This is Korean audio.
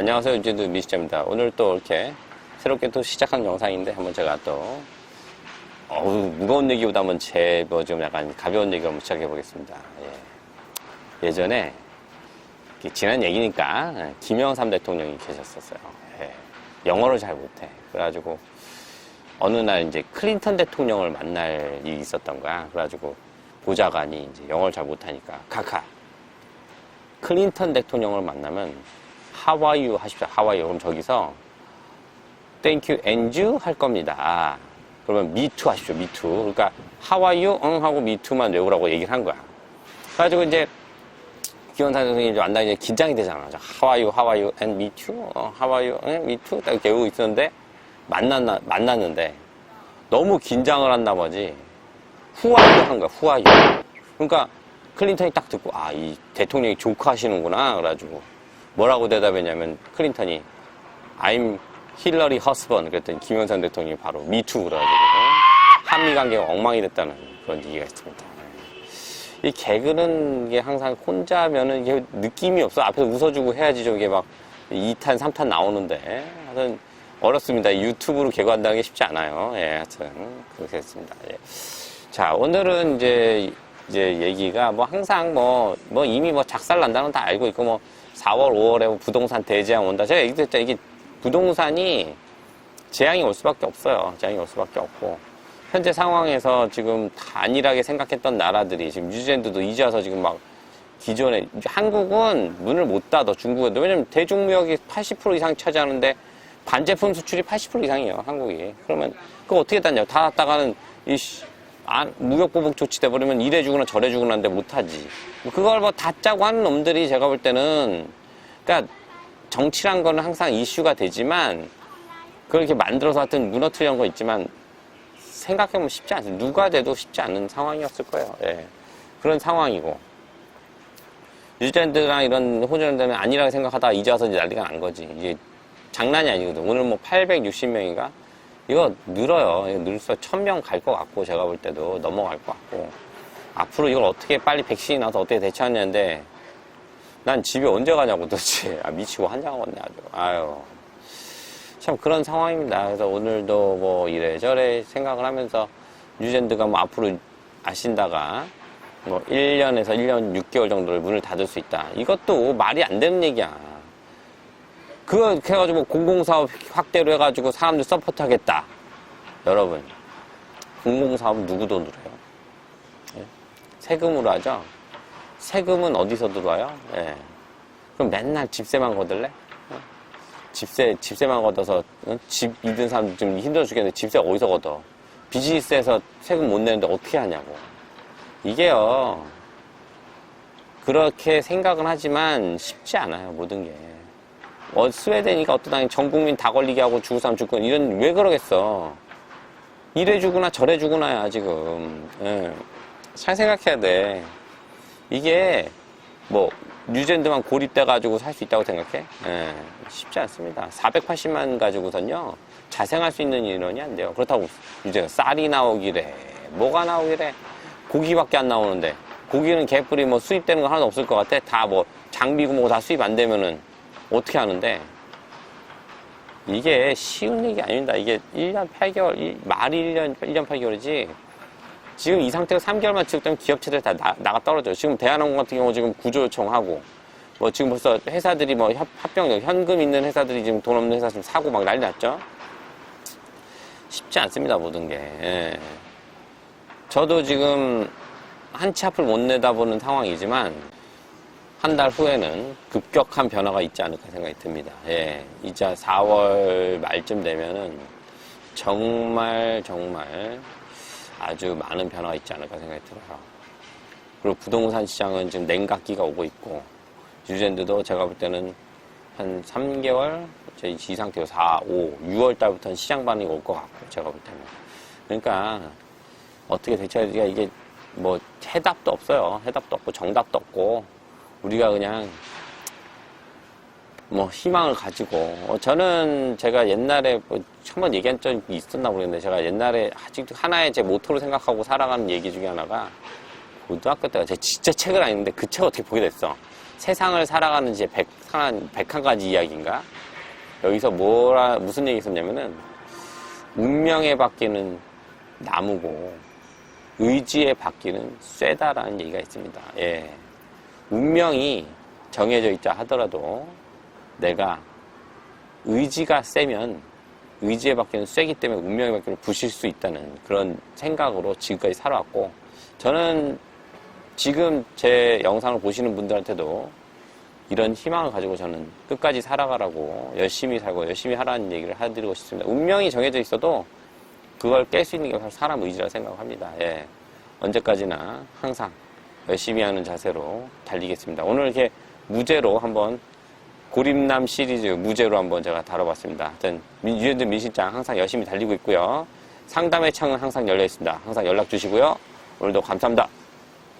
안녕하세요. 유진도 미시자입니다. 오늘 또 이렇게 새롭게 또 시작한 영상인데 한번 제가 또 어우, 무거운 얘기보다 한번 제뭐 좀 약간 가벼운 얘기 한번 시작해 보겠습니다. 예. 전에 지난 얘기니까 예, 김영삼 대통령이 계셨었어요. 예. 영어를 잘 못해. 그래가지고 어느 날 이제 클린턴 대통령을 만날 일이 있었던 거야. 그래가지고 보좌관이 이제 영어를 잘 못하니까 카카 클린턴 대통령을 만나면 하와이유 하십시오. 하와이유. 그럼 저기서 땡큐 엔주 할 겁니다. 그러면 미투 하십시오. 미투. 그러니까 하와이유 응 하고 미투만 외우라고 얘기를 한 거야. 그래가지고 이제 기원사 선생님이 만나 이제 긴장이 되잖아. 하와이유 하와이유 앤 미투 어, 하와이유 응 미투 딱 외우고 있었는데 만났나 만났는데 너무 긴장을 한 나머지 후아유 한 거야. 후아유. 그러니까 클린턴이 딱 듣고 아 이 대통령이 조크하시는구나 그래가지고 뭐라고 대답했냐면 클린턴이 I'm 힐러리 허스번 그랬더니 김영삼 대통령이 바로 미투 그래가지고 한미 관계가 엉망이 됐다는 그런 얘기가 있습니다. 이 개그는 이게 항상 혼자면은 이게 느낌이 없어 앞에서 웃어주고 해야지 저게 막 2탄 3탄 나오는데 하여튼 어렵습니다. 유튜브로 개그한다는 게 쉽지 않아요. 예, 하여튼 그렇게 했습니다. 예. 자 오늘은 이제 이제 얘기가 뭐 항상 뭐, 뭐 이미 뭐 작살 난다는 다 알고 있고 뭐 4월, 5월에 뭐 부동산 대재앙 온다. 제가 얘기했죠. 이게 부동산이 재앙이 올 수밖에 없어요. 재앙이 올 수밖에 없고. 현재 상황에서 지금 다 안일하게 생각했던 나라들이 지금 뉴질랜드도 이제 와서 지금 막 기존에 한국은 문을 못 닫아 중국은 왜냐면 대중무역이 80% 이상 차지하는데 반제품 수출이 80% 이상이에요 한국이 그러면 그거 어떻게 닫냐 다 닫다가는 이 씨, 안- 무역보복 조치돼 버리면 이래 주거나 저래 주거나 하는데 못하지 뭐 그걸 뭐 닫자고 하는 놈들이 제가 볼 때는 그러니까 정치란 거는 항상 이슈가 되지만 그걸 이렇게 만들어서 하여튼 무너뜨리는 거 있지만 생각해보면 쉽지 않습니다. 누가 돼도 쉽지 않은 상황이었을 거예요. 예. 그런 상황이고. 뉴질랜드랑 이런 호주랜드는 아니라고 생각하다가 이제 와서 이제 난리가 난 거지. 이게 장난이 아니거든. 오늘 뭐 860명인가? 이거 늘어요. 이거 늘서 1000명 갈 것 같고, 제가 볼 때도 넘어갈 것 같고. 앞으로 이걸 어떻게 빨리 백신이 나와서 어떻게 대처하냐는데, 난 집에 언제 가냐고 도대체. 아, 미치고 환장하겠네, 아주. 아유. 참 그런 상황입니다. 그래서 오늘도 뭐 이래저래 생각을 하면서 뉴젠드가 뭐 앞으로 아신다가 뭐 1년에서 1년 6개월 정도를 문을 닫을 수 있다. 이것도 말이 안 되는 얘기야. 그거 해가지고 공공사업 확대로 해가지고 사람들 서포트 하겠다. 여러분, 공공사업 누구 돈으로 해요? 예? 세금으로 하죠? 세금은 어디서 들어와요? 예. 그럼 맨날 집세만 거들래? 집세, 집세만 걷어서, 응? 집 잃은 사람들 좀 힘들어 죽겠는데 집세 어디서 걷어? 비즈니스에서 세금 못 내는데 어떻게 하냐고. 이게요, 그렇게 생각은 하지만 쉽지 않아요, 모든 게. 어, 스웨덴이니까 어떤 당이 전 국민 다 걸리게 하고 죽을 사람 죽고, 이런, 왜 그러겠어? 이래 주구나 저래 주구나야, 지금. 예. 잘 생각해야 돼. 이게, 뭐, 뉴젠드만 고립돼 가지고 살 수 있다고 생각해? 예, 쉽지 않습니다. 480만 가지고선요, 자생할 수 있는 인원이 안 돼요. 그렇다고 이제 쌀이 나오기래, 뭐가 나오기래, 고기밖에 안 나오는데, 고기는 개뿔이 뭐 수입되는 거 하나도 없을 것 같아. 다 뭐 장비고 뭐고 다 수입 안 되면은 어떻게 하는데, 이게 쉬운 얘기 아닙니다. 이게 1년 8개월, 일- 말이 1년, 1년 8개월이지, 지금 이 상태가 3개월만 지속되면 기업체들 다 나, 나가 떨어져요. 지금 대한항공 같은 경우 지금 구조 요청하고, 뭐 지금 벌써 회사들이 뭐 협, 합병, 현금 있는 회사들이 지금 돈 없는 회사 지금 사고 막 난리 났죠? 쉽지 않습니다, 모든 게. 예. 저도 지금 한 치 앞을 못 내다보는 상황이지만, 한 달 후에는 급격한 변화가 있지 않을까 생각이 듭니다. 예. 이제 4월 말쯤 되면은 정말, 정말 아주 많은 변화가 있지 않을까 생각이 들어요. 그리고 부동산 시장은 지금 냉각기가 오고 있고, 뉴질랜드도 제가 볼 때는 한 3개월, 이제 이 상태로 4, 5, 6월 달부터는 시장 반응이 올 것 같고, 제가 볼 때는. 그러니까, 어떻게 대처해야 되가 이게 뭐 해답도 없어요. 해답도 없고, 정답도 없고, 우리가 그냥 뭐 희망을 가지고 어, 저는 제가 옛날에 뭐 한번 얘기한 적이 있었나 모르겠는데 제가 옛날에 아직도 하나의 제 모토로 생각하고 살아가는 얘기 중에 하나가 고등학교 때가 제가 진짜 책을 안 읽는데 그책 어떻게 보게 됐어 세상을 살아가는 이제 백, 한, 백한 가지 이야기인가? 여기서 뭐라, 무슨 얘기 있었냐면은, 운명에 바뀌는 나무고, 의지에 바뀌는 쇠다라는 얘기가 있습니다. 예. 운명이 정해져 있자 하더라도, 내가 의지가 세면, 의지에 바뀌는 쇠기 때문에 운명에 바뀌는 부실 수 있다는 그런 생각으로 지금까지 살아왔고, 저는 지금 제 영상을 보시는 분들한테도 이런 희망을 가지고 저는 끝까지 살아가라고 열심히 살고 열심히 하라는 얘기를 해드리고 싶습니다. 운명이 정해져 있어도 그걸 깰 수 있는 게 바로 사람 의지라 생각합니다. 예. 언제까지나 항상 열심히 하는 자세로 달리겠습니다. 오늘 이렇게 무죄로 한번 고림남 시리즈 무죄로 한번 제가 다뤄봤습니다. 하여튼 유현준 민실장 항상 열심히 달리고 있고요. 상담의 창은 항상 열려 있습니다. 항상 연락 주시고요. 오늘도 감사합니다.